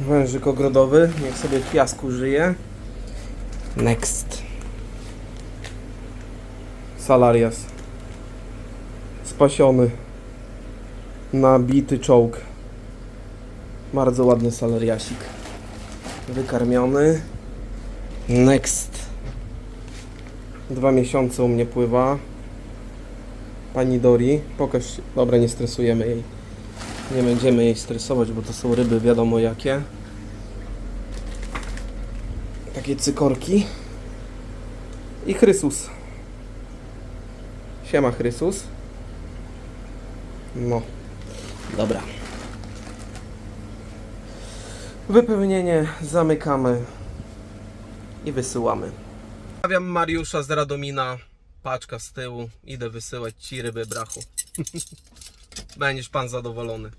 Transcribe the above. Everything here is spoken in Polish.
Wężyk ogrodowy, niech sobie w piasku żyje. Next. Salarias. Spasiony. Nabity czołg. Bardzo ładny salariasik. Wykarmiony. Next. Dwa miesiące u mnie pływa. Pani Dori. Pokaż. się- Dobra, nie stresujemy jej. Nie będziemy jej stresować, bo to są ryby wiadomo jakie. Takie cykorki. I Chrysus. Siema Chrysus. No. Dobra. Wypełnienie zamykamy i wysyłamy. Stawiam Mariusza z Radomina. Paczka z tyłu. Idę wysyłać ci ryby brachu. Będziesz pan zadowolony.